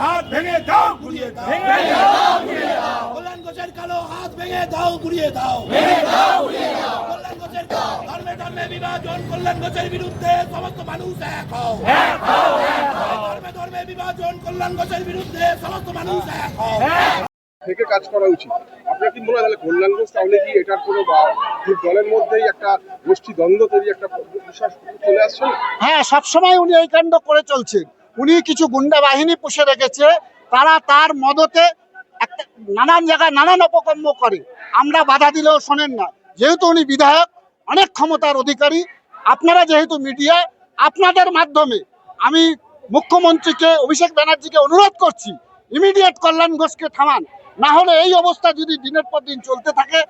হাত ভেঙে দাও গুড়িয়ে দাও। ভেঙে দাও, কল্যাণ ঘোষের কালো হাত ভেঙে দাও গুড়িয়ে দাও। ভেঙে দাও গুড়িয়ে দাও। কল্যাণ ঘোষের ধর্মে ধর্মে বিভাজন কল্যাণ ঘোষের বিরুদ্ধে সমস্ত মানুষ এক হও। এক হও এক হও। ধর্মে ধর্মে বিভাজন কল্যাণ ঘোষের বিরুদ্ধে সমস্ত মানুষ এক হও। থেকে কাজ করা উচিত। আপনার কি মনে হয় তাহলে কল্যাণ ঘোষ তাহলে কি এটার কোনো বা- যে দলের মধ্যেই একটা গোষ্ঠী দ্বন্দ্ব তৈরি একটা বিশ্বাস চলে আসছে না? হ্যাঁ সবসময় উনি এই কাণ্ড করে চলছেন। উনি কিছু গুন্ডা বাহিনী পুষে রেখেছে, তারা তার মদতে একটা নানান জায়গায় নানান অপকর্ম করে। আমরা বাধা দিলেও শোনেন না। যেহেতু উনি বিধায়ক, অনেক ক্ষমতার অধিকারী, আপনারা যেহেতু মিডিয়া, আপনাদের মাধ্যমে আমি মুখ্যমন্ত্রীকে, অভিষেক ব্যানার্জিকে অনুরোধ করছি, ইমিডিয়েট কল্যাণ ঘোষকে থামান। না হলে এই অবস্থা যদি দিনের পর দিন চলতে থাকে,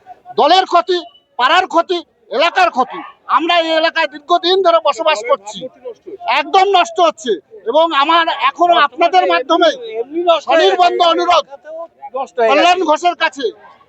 দলের ক্ষতি, পাড়ার ক্ষতি, এলাকার ক্ষতি, আমরা এই এলাকায় দীর্ঘদিন ধরে বসবাস করছি। একদম নষ্ট হচ্ছে। এবং আমার এখনও আপনাদের মাধ্যমে স্বনির্বন্ধ অনুরোধ কল্যাণ ঘোষের কাছে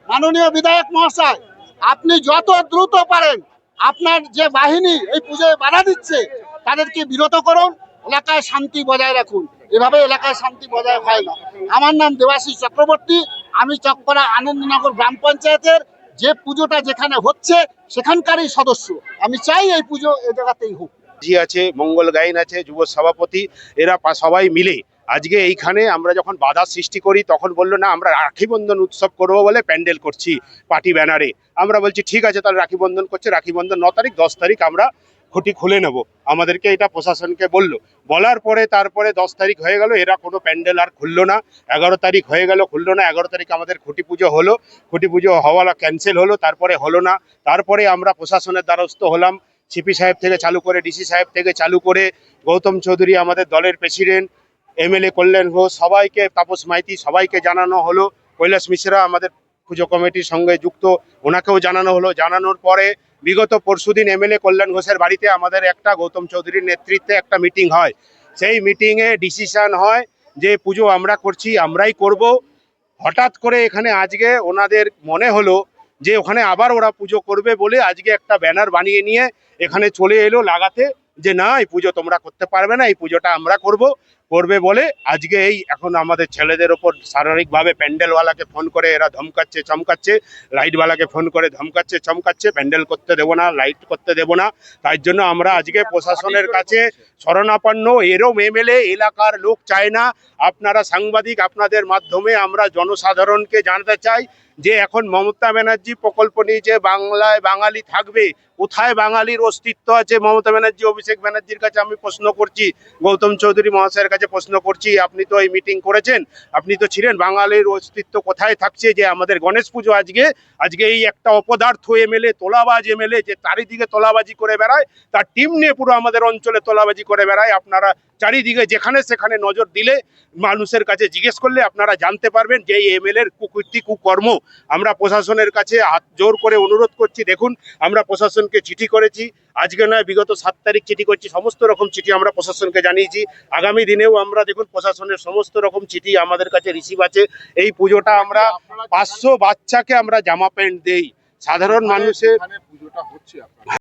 মাননীয় বিধায়ক মহাশয় আপনি যত দ্রুত পারেন আপনার যে বাহিনী এই পুজোয় বাধা দিচ্ছে তাদেরকে বিরত করুন এলাকায় শান্তি বজায় রাখুন। এভাবে এলাকায় শান্তি বজায় হয় না। আমার নাম দেবাশিস চক্রবর্তী আমি চকপাড়া আনন্দনগর গ্রাম পঞ্চায়েতের যে পুজোটা যেখানে হচ্ছে সেখানকারই সদস্য। আমি চাই এই পুজো এ জায়গাতেই হোক। জি আছে, মঙ্গল গাইন আছে, যুব সভাপতি, এরা সবাই মিলে। আজকে এইখানে আমরা যখন বাধা সৃষ্টি করি, তখন বলল, না, আমরা রাখি বন্ধন উৎসব করব বলে প্যান্ডেল করছি পার্টি ব্যানারে। আমরা বলছি, ঠিক আছে, তাহলে রাখি বন্ধন করছে। রাখি বন্ধন ন তারিখ, দশ তারিখ আমরা খুঁটি খুলে নেব। আমাদেরকে এটা প্রশাসনকে বলল। বলার পরে তারপরে দশ তারিখ হয়ে গেল, এরা কোনো প্যান্ডেল আর খুললো না। এগারো তারিখ হয়ে গেল, খুললো না। এগারো তারিখ আমাদের খুঁটি পুজো হলো। খুঁটি পুজো হওয়া ক্যান্সেল হলো, তারপরে হলো না। তারপরে আমরা প্রশাসনের দ্বারস্থ হলাম। সিপি সাহেব থেকে চালু করে ডিসি সাহেব থেকে চালু করে, গৌতম চৌধুরী আমাদের দলের প্রেসিডেন্ট এমএলএ কল্যাণ ঘোষ, সবাইকে তাপস মাইতি সবাইকে জানানো হলো। কৈলাস মিশ্রা আমাদের পুজো কমিটির সঙ্গে যুক্ত, ওনাকেও জানানো হলো। জানানোর পরে বিগত পরশুদিন এমএলএ কল্যাণ ঘোষের বাড়িতে আমাদের একটা গৌতম চৌধুরীর নেতৃত্বে একটা মিটিং হয়। সেই মিটিংয়ে ডিসিশন হয় যে পুজো আমরা করছি, আমরাই করব। হঠাৎ করে এখানে আজকে ওনাদের মনে হলো যে ওখানে আবার ওরা পুজো করবে বলে আজকে একটা ব্যানার বানিয়ে নিয়ে এখানে চলে এলো লাগাতে যে না এই পুজো তোমরা করতে পারবে না এই পুজোটা আমরা করব করবে বলে আজকে এই এখন আমাদের ছেলেদের ওপর শারীরিকভাবে প্যান্ডেলওয়ালাকে ফোন করে এরা ধমকাচ্ছে চমকাচ্ছে লাইটওয়ালাকে ফোন করে ধমকাচ্ছে চমকাচ্ছে প্যান্ডেল করতে দেবো না লাইট করতে দেবো না তাই জন্য আমরা আজকে প্রশাসনের কাছে শরণাপন্ন এরম এমএলএ এলাকার লোক চায় না আপনারা সাংবাদিক আপনাদের মাধ্যমে আমরা জনসাধারণকে জানতে চাই যে এখন মমতা ব্যানার্জি প্রকল্প নিয়ে যে বাংলায় বাঙালি থাকবে, কোথায় বাঙালির অস্তিত্ব আছে? মমতা ব্যানার্জি, অভিষেক ব্যানার্জির কাছে আমি প্রশ্ন করছি, গৌতম চৌধুরী মহাশয়ের কাছে প্রশ্ন করছি, আপনি তো এই মিটিং করেছেন, আপনি তো ছিলেন, বাঙালির অস্তিত্ব কোথায় থাকছে? যে আমাদের গণেশ পুজো আজকে আজকে এই একটা অপদার্থ এমএলএ, তোলাবাজ এমএলএ, যে চারিদিকে তোলাবাজি করে বেড়ায়, তার টিম নিয়ে পুরো আমাদের অঞ্চলে তোলাবাজি করে বেড়ায়, আপনারা চারিদিকে যেখানে সেখানে নজর দিলে মানুষের কাছে জিজ্ঞেস করলে আপনারা জানতে পারবেন যে এই এমএলএর কুকীর্তি কুকর্ম আমরা প্রশাসনের কাছে হাত জোর করে অনুরোধ করছি দেখুন আমরা প্রশাসনকে চিঠি করেছি। আজকে নয় বিগত সাত তারিখ চিঠি করছি সমস্ত রকম চিঠি আমরা প্রশাসনকে জানিয়েছি। আগামী দিনেও আমরা দেখুন প্রশাসনের সমস্ত রকম চিঠি আমাদের কাছে রিসিভ আছে। এই পুজোটা আমরা পাঁচশো বাচ্চাকে আমরা জামা প্যান্ট দেই। সাধারণ মানুষের পুজোটা হচ্ছে